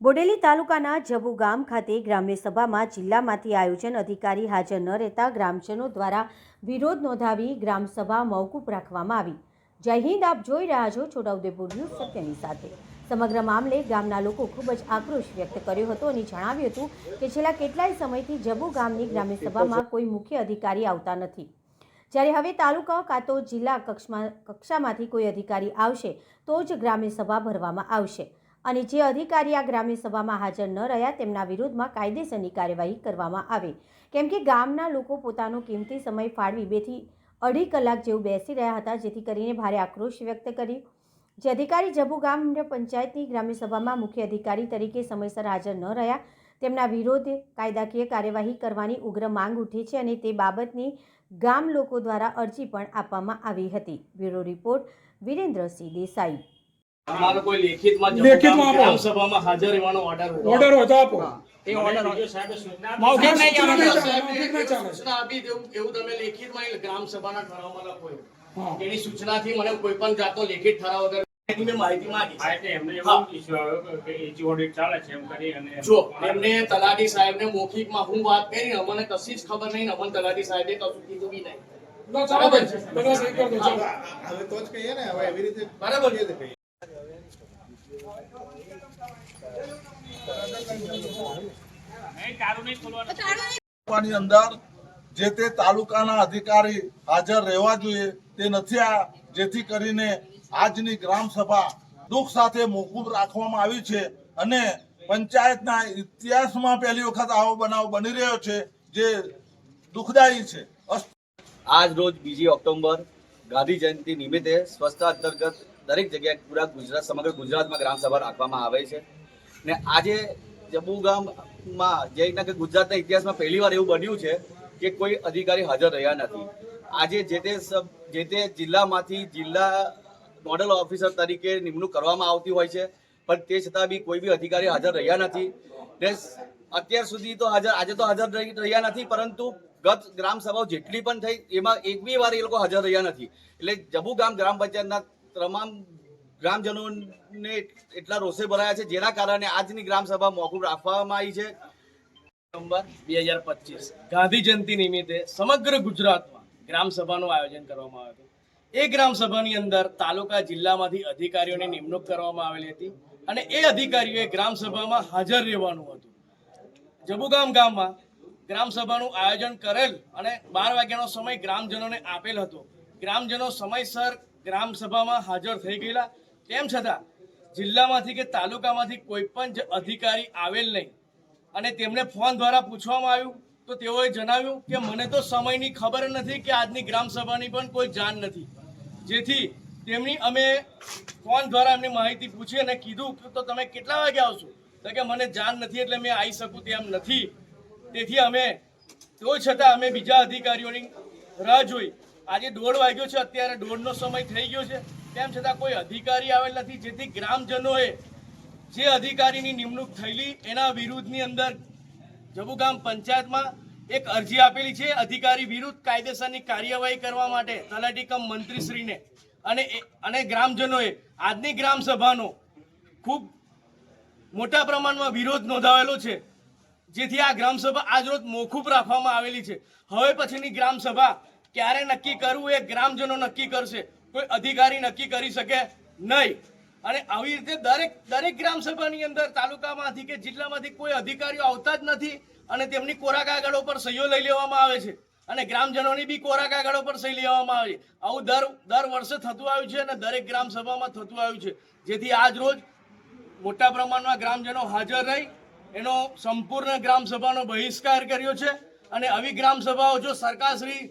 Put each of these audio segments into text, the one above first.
બોડેલી તાલુકાના જબુ ગામ ખાતે ગ્રામ્ય સભામાં જિલ્લામાંથી આયોજન અધિકારી હાજર ન રહેતા ગ્રામજનો દ્વારા વિરોધ નોંધાવી ગ્રામસભા મોકૂફ રાખવામાં આવી. જય હિન્દ, આપ જોઈ રહ્યા છો છોટાઉદેપુર ન્યૂઝ સત્યની સાથે. સમગ્ર મામલે ગામના લોકો ખૂબ જ આક્રોશ વ્યક્ત કર્યો હતો અને જણાવ્યું હતું કે છેલ્લા કેટલાય સમયથી જબુ ગામની ગ્રામ્ય સભામાં કોઈ મુખ્ય અધિકારી આવતા નથી. જ્યારે હવે તાલુકા કાં તો જિલ્લા કક્ષમાં, કક્ષામાંથી કોઈ અધિકારી આવશે, તો જ ગ્રામ્ય સભા ભરવામાં આવશે. અને જે અધિકારી આ ગ્રામ્ય સભામાં હાજર ન રહ્યા, તેમના વિરુદ્ધમાં કાયદેસરની કાર્યવાહી કરવામાં આવે. કેમ કે ગામના લોકો પોતાનો કિંમતી સમય ફાળવી બેથી અઢી કલાક જેવું બેસી રહ્યા હતા, જેથી કરીને ભારે આક્રોશ વ્યક્ત કરી જે અધિકારી જબુ ગામ પંચાયતની ગ્રામ્ય સભામાં મુખ્ય અધિકારી તરીકે સમયસર હાજર ન રહ્યા, તેમના વિરોધે કાયદાકીય કાર્યવાહી કરવાની ઉગ્ર માંગ ઉઠી છે અને તે બાબતની ગામ લોકો દ્વારા અરજી પણ આપવામાં આવી હતી. Bureau report Virendrasinh Desai. અમારો કોઈ લેખિતમાં લેખિતમાં આપો. ગ્રામ હાજર રહેવાનો ઓર્ડર ઓર્ડર હોય તો આપો. એ ઓર્ડર બીજો સાહેબે સૂચના આપી. મૌખિક નહીં, સૂચના નહીં ચાલે, સાહેબે મૌખિક નહીં એવું ચાલે. સૂચના આપી તેવું- એવું તમે લેખિતમાં એ ઠરાવમાં લખો એની સૂચનાથી મને કોઈ પણ જાતનો લેખિત ઠરાવ વગર એની મેં માહિતી માંગી હા, એટલે એમને હા. એવું issue આવ્યો કે એજી audit ચાલે છે એમ કરી અને જો એમને તલાટી સાહેબને મૌખિકમાં હું વાત કરી અમને કશી જ ખબર નહીં ને અમને તલાટી સાહેબે કશું કીધું બી નહીં. બરાબર છે. હવે તો જ કહીએ ને હવે એવી રીતે બરાબર. તાલુકાની અંદર જે તે તાલુકાના અધિકારી હાજર રહેવા જોઈએ તે નથી આ, જેથી કરીને આજની ગ્રામ સભા દુઃખ સાથે મોકૂફ રાખવામાં આવી છે અને પંચાયતના ઇતિહાસમાં પહેલી વખત આવો બનાવ બની રહ્યો છે જે દુઃખદાયી છે. આજ રોજ બીજી ઓક્ટોબર, ગાંધી જયંતિ નિમિત્તે સ્વચ્છતા અંતર્ગત દરેક જગ્યાએ પૂરા ગુજરાત, સમગ્ર ગુજરાતમાં ગ્રામ સભા રાખવામાં આવે છે. ને આજે જમ્મુ ગામમાં જે રીતના કે ગુજરાતના ઇતિહાસમાં પહેલીવાર એવું બન્યું છે કે કોઈ અધિકારી હાજર રહ્યા નથી. આજે જે તે જે તે જિલ્લામાંથી જિલ્લા નોડલ ઓફિસર તરીકે નિમણૂક કરવામાં આવતી હોય છે, પણ તે છતાં બી કોઈ બી અધિકારી હાજર રહ્યા નથી. ને અત્યાર સુધી તો હાજર, આજે તો હાજર રહી- રહ્યા નથી, પરંતુ ગત ગ્રામ સભાઓ જેટલી પણ થઈ, એમાં એક બી વાર એ લોકો હાજર રહ્યા નથી. એટલે જબુ ગામ ગ્રામ પંચાયતના તમામ ગ્રામજનોને એટલા રોષે ભરાયા છે, જેના કારણે આજની ગ્રામસભા મોકૂફ રાખવામાં આવી છે. નવેમ્બર બે હજાર પચીસ. ગાંધી જયંતિ નિમિત્તે સમગ્ર ગુજરાતમાં ગ્રામસભાનું આયોજન કરવામાં આવ્યું હતું. એ ગ્રામ સભાની અંદર તાલુકા જિલ્લામાંથી અધિકારીઓની નિમણૂક કરવામાં આવેલી હતી અને એ અધિકારીઓએ ગ્રામ સભામાં હાજર રહેવાનું હતું. જબુગામ ગામમાં ગ્રામ સભાનું આયોજન કરેલ અને બાર વાગ્યાનો સમય ગ્રામજનોને આપેલ હતો. ગ્રામજનો સમયસર ગ્રામ સભામાં હાજર થઈ ગયેલા તેમ છતાં જિલ્લામાંથી કે તાલુકામાંથી કોઈ પણ અધિકારી આવેલ નહીં. અને તેમને ફોન દ્વારા પૂછવામાં આવ્યું તો તેઓએ જણાવ્યું કે મને તો સમયની ખબર નથી કે આજની ગ્રામસભાની પણ કોઈ જાણ નથી. જેથી તેમની અમે ફોન દ્વારા એમની માહિતી પૂછી અને કીધું કે તો તમે કેટલા વાગે આવશો? તો કે મને જાણ નથી એટલે મેં આવી શકું તેમ નથી. તેથી અમે તો છતાં અમે બીજા અધિકારીઓની રાહ જોઈ. આજે દોઢ વાગ્યો છે, અત્યારે દોઢનો સમય થઈ ગયો છે. તેમ છતાં કોઈ અધિકારી આવેલ નથી. જેથી ગ્રામજનોએ જે અધિકારીની નિમણૂક થયેલી, એના વિરુદ્ધની અંદર જબુગામ પંચાયતમાં એક અરજી આપેલી છે. અધિકારી વિરુદ્ધ કાયદેસરની કાર્યવાહી કરવા માટે તલાટી કમ મંત્રીશ્રીને અને અને ગ્રામજનોએ આજની ગ્રામસભાનો ખૂબ મોટા પ્રમાણમાં વિરોધ નોંધાવેલો છે. જેથી આ ગ્રામસભા આજરોજ મોકૂફ રાખવામાં આવેલી છે. હવે પછીની ગ્રામસભા ક્યારે નક્કી કરવું એ ગ્રામજનો નક્કી કરશે. કોઈ અધિકારી નક્કી કરી શકે નહીં. અને આવી રીતે દરેક દરેક ગ્રામસભાની અંદર તાલુકામાંથી કે જિલ્લામાંથી કોઈ અધિકારીઓ આવતા જ નથી અને તેમની કોરા કાગળો પર સહીઓ લઈ લેવામાં આવે છે. અને ગ્રામજનોની બી કોરા કાગળો પર સહી લેવામાં આવે છે. આવું દર દર વર્ષે થતું આવ્યું છે અને દરેક ગ્રામસભામાં થતું આવ્યું છે. જેથી આજ રોજ મોટા પ્રમાણમાં ગ્રામજનો હાજર રહી, એનો સંપૂર્ણ ગ્રામસભાનો બહિષ્કાર કર્યો છે. અને આવી ગ્રામસભાઓ જો સરકારશ્રી,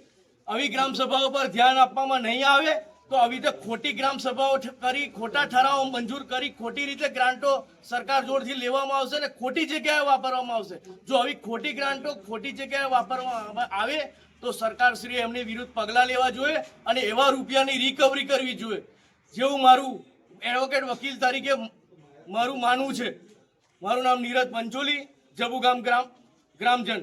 આવી ગ્રામસભાઓ પર ધ્યાન આપવામાં નહીં આવે તો આવી રીતે ખોટી ગ્રામ સભાઓ કરી, ખોટા ઠરાવો મંજૂર કરી, ખોટી રીતે ગ્રાન્ટો સરકાર જોડથી લેવામાં આવશે અને ખોટી જગ્યાએ વાપરવામાં આવશે. જો આવી ખોટી ગ્રાન્ટો ખોટી જગ્યાએ વાપરવામાં આવે તો સરકારશ્રી એમની વિરુદ્ધ પગલાં લેવા જોઈએ અને એવા રૂપિયાની રિકવરી કરવી જોઈએ. જેવું મારું એડવોકેટ વકીલ તરીકે મારું માનવું છે. મારું નામ નીરજ પંચોલી, જબુગામ ગ્રામ ગ્રામજન.